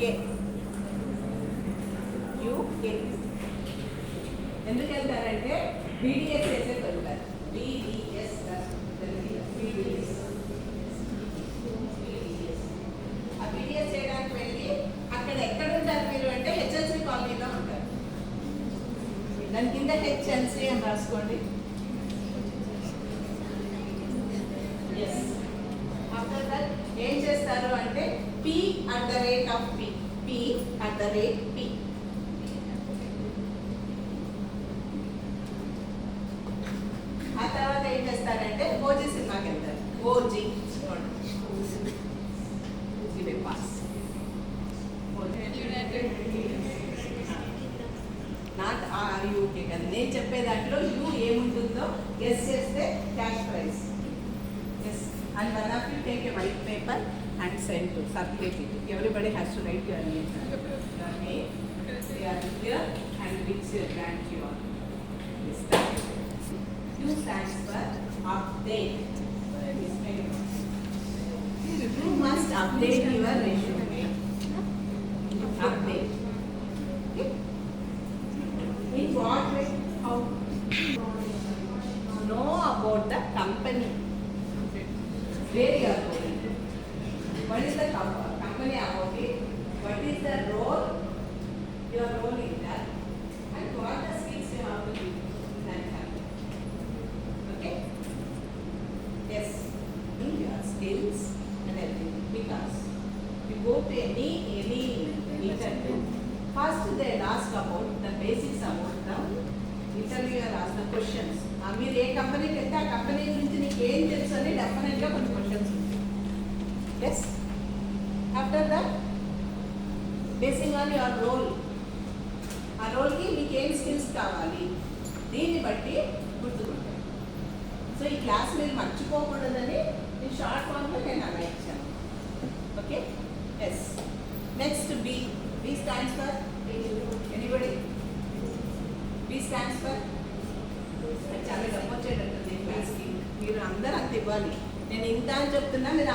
కే. UK ఎందుకు వెళ్తారంటే BDS చేసే వెళ్తారు బీడిఎస్ బీడిఎస్ ఆ బీడిఎస్ చేయడానికి వెళ్ళి అక్కడ ఎక్కడ ఉంటారు మీరు అంటే హెచ్ఎల్సి కాలనీలో ఉంటారు. దాని కింద హెచ్ఎల్సి అని రాసుకోండి. ఎస్ ఆఫ్టర్ దట్ ఏం చేస్తారు అంటే P at the rate of P P at the rate P ఆ తర్వాత ఏం చేస్తారంటే ఓజీ సినిమాకి వెళ్తారు. ఓజీ ఇది పాస్ నాట్ ఆర్ యూకే కదా. నేను చెప్పే దాంట్లో యూ ఏముంటుందో గెస్ చేస్తే we take a white paper and send to circulate it. Everybody has to write your name. Your name, your year, and which grant you are. This time. You update. You must update your resume. Update. To any any interview, first they ask about the basics about the interviewer ask the questions. ఆ మీరు ఏ కంపెనీకి వెళ్తే ఆ company గురించి నీకు ఏం తెలుసు అని డెఫినెట్గా కొన్ని క్వశ్చన్స్ ఉంటాయి. Yes after that basing on your role ఆ రోల్కి మీకు ఏం స్కిల్స్ కావాలి? దీన్ని బట్టి గుర్తుకుంటాయి సో ఈ క్లాస్ మీరు మర్చిపోకూడదని నేను షార్ట్ ఫామ్లో నేను అలా ఇచ్చాను. Okay yes next B B stands for anybody B stands for చాలా డబ్బు వచ్చేటట్టుంది క్లాస్కి మీరు అందరూ అంత ఇవ్వాలి. నేను ఇంత అని చెప్తున్నా మీరు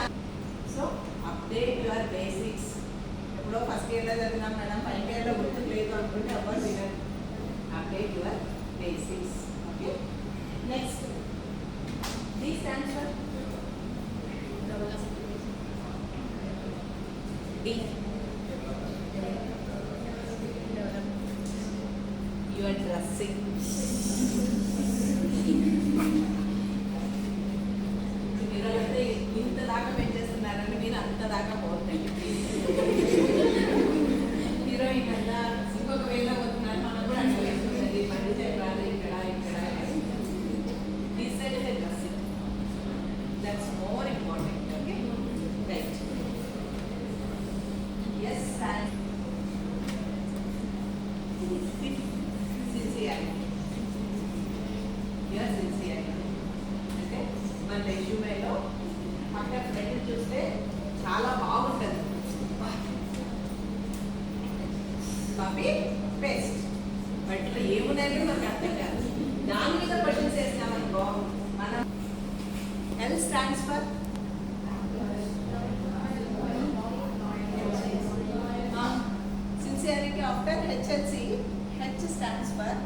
సో అప్డేట్ యువర్ బేసిక్స్ ఎప్పుడో ఫస్ట్ ఇయర్లో చదివినాం మేడం ఫైవ్ ఇయర్లో గుర్తుకు లేదు అనుకుంటే అవ్వదు వినరు. Update your basics okay next the stands for B. You are dressing. మన రెజ్యూమేలో అక్కడ ఫ్రెండ్ చూస్తే చాలా బాగుంటుంది. కాపీ పేస్ట్ బట్ ఏమున్నాయని మనకు అర్థం కాదు. దాని మీద క్వశ్చన్స్ వేసినామనుకో మనం L stands for sincerity after HLC H stands for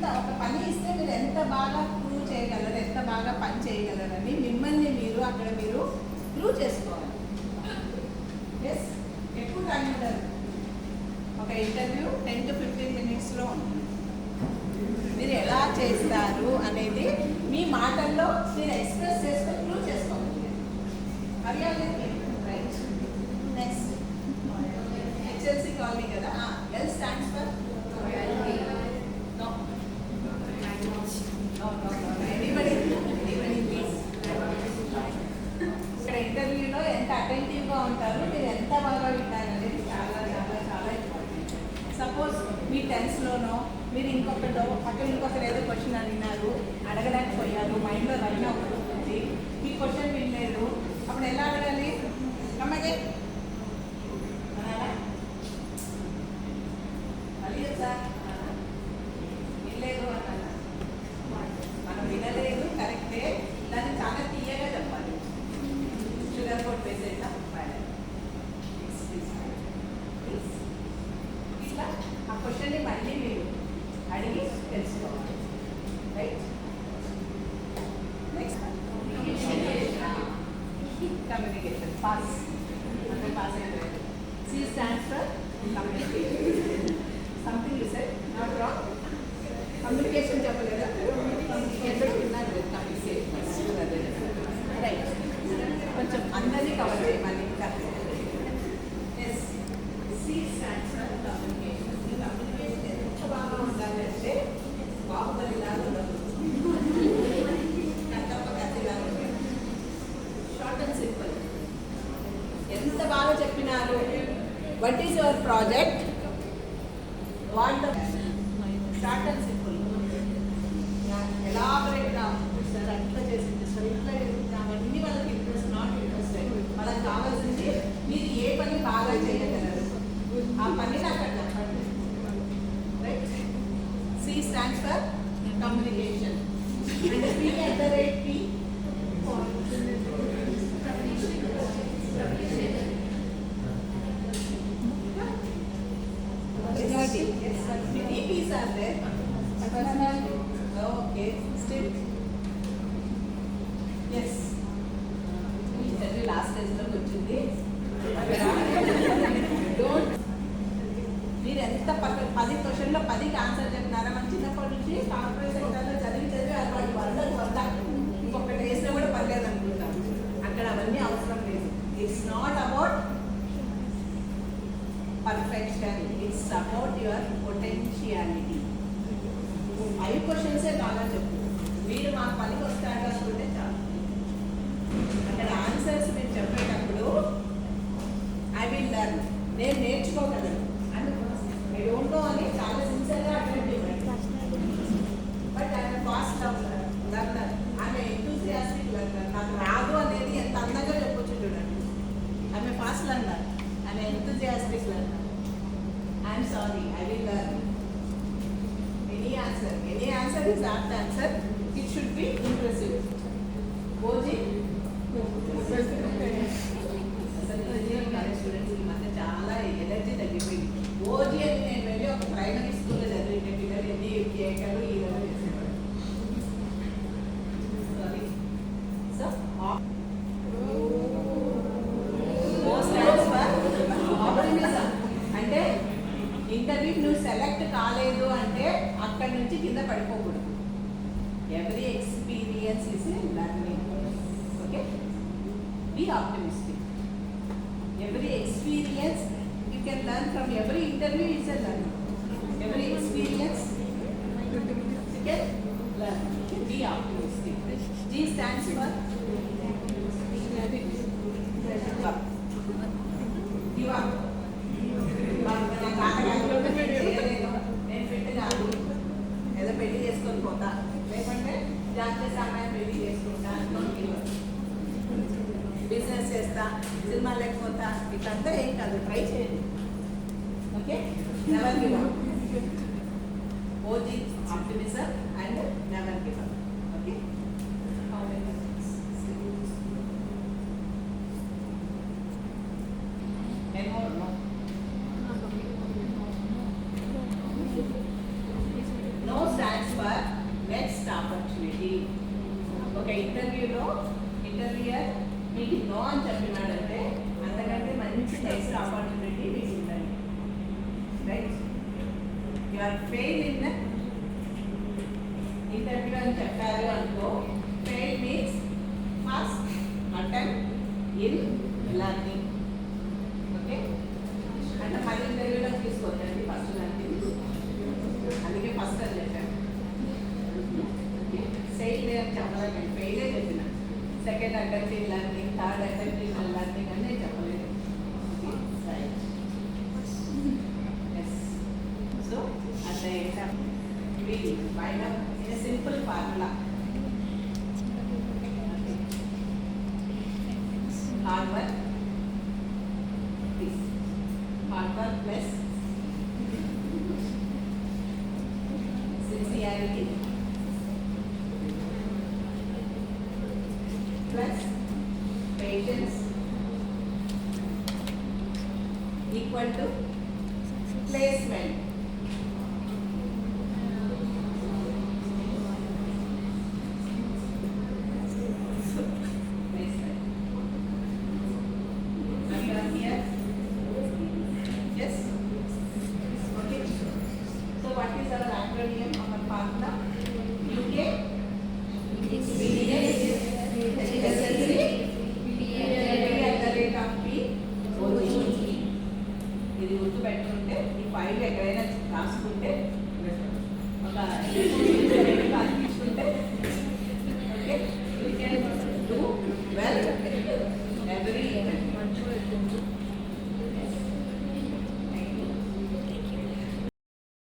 ఎంత ఒక పని ఇస్తే మీరు ఎంత బాగా ప్రూవ్ చేయగలరు ఎంత బాగా పని చేయగలరని మిమ్మల్ని మీరు అక్కడ మీరు ప్రూవ్ చేసుకోవాలి. ఎస్ ఎక్కువ టైం ఉండదు. ఒక ఇంటర్వ్యూ టెన్ టు ఫిఫ్టీన్ మినిట్స్లో ఉంటుంది. మీరు ఎలా చేస్తారు అనేది మీ మాటల్లో మీరు ఎక్స్ప్రెస్ చేసుకొని ప్రూవ్ చేసుకోవాలి. అడిగాలి ನಮಗೆ C stands for? Communication. Something you said, not wrong. Communication చెప్పలేదా? ఎక్కడ ఉన్నారు రైట్ కొంచెం అందరినీ కవర్ చేయమని ఇంకా yes C stands for communication communication ఎంత బాగా ఉండాలంటే బాహుబలి లాగా ఉండదు ఎంత బాగా చెప్పినారు? What is your project what short and simple ఎలాబరేట్గా sir అట్లా చేసింది సార్ ఇట్లా చేసింది అవన్నీ వాళ్ళకి ఇంట్రెస్ట్ నాట్ ఇంట్రెస్టెడ్ వాళ్ళకి కావాల్సింది మీరు ఏ పని బాగా చేయగలరు ఆ పని నాకు అట్లా చెప్పండి right C stands for communication and P at the rate P Many P's are there. Okay, still. Yes. Last stage వచ్చింది డోంట్ మీరు ఎంత పక్క పది క్వశ్చన్లో పదికి ఆన్సర్ చెప్పినారా మన చిన్నప్పటి నుంచి కార్పొరేట్ సెక్టర్లో చదివి చదివి అలవాటు వందకు వంద ఇంకొకటి వేసినా కూడా పర్లేదు అనుకుంటాం అక్కడ అవన్నీ అవసరం లేదు it's not about perfection it's about your potentiality five క్వశ్చన్సే బాగా చెప్పు. మీరు మా పనికి వస్తాడు అనుకుంటే చాలు. అక్కడ ఆన్సర్స్ మీరు చెప్పేటప్పుడు ఐ విల్ లర్న్ నేను నేర్చుకోగలను ఐ డోంట్ నో అని చాలా సిన్సియర్గా attend but I'm fast learner ఆమె ఎంతూసియాస్టిక్ లర్నర్ నాకు రాదు అనేది ఎంత అందంగా చెప్పొచ్చు చూడండి ఆమె ఫాస్ట్ లర్నర్ ఆమె enthusiastic learner I'm sorry I will learn any answer any answer is not answer it should be impressive OG అసలు ఇంజనీరింగ్ కాలేజ్ స్టూడెంట్స్ ఈ మధ్య చాలా ఎనర్జీ తగ్గిపోయింది ఓజీ అని నేను వెళ్ళి ఒక ప్రైమరీ స్కూల్లో చదివితే పిల్లలు ఎన్ని కేకలు ఈ విధంగా చేసేవాడు సారీ సో ఆపర్చునిజం అంటే ఫీల్డ్ నువ్వు సెలెక్ట్ కాలేదు అంటే అక్కడి నుంచి కింద పడిపోకూడదు. Every experience is learning okay be optimistic every experience you can learn from every interview is learning every experience you can learn be optimistic G stands for చేస్తా cinema లేకపోతా ఇట్లంతా ఏం కాదు ట్రై చేయండి okay never give up OG optimism and never give up okay no stands for next opportunity ఒక ఇంటర్వ్యూలో interviewer మీకు no అని చెప్పినాడంటే అంతకంటే మంచి నెక్స్ట్ ఆపర్చునిటీ మీకు ఉంటుంది right you are fail in interview అని చెప్పారు అనుకో fail means first attempt in learning okay అంటే మళ్ళీ ఇంటర్వ్యూలో తీసుకోవద్దండి ఫస్ట్ లర్నింగ్ అందుకే ఫస్ట్ అని చెప్పాను. Hmm? ఫెయిల్ అని చెప్పలేదు ఫెయిలే చెప్పిన second attempt in learning third attempt in learning అని నేను చెప్పలేదు so at the end of we wind up in a ఎక్కడైనా రాసుకుంటే ఒక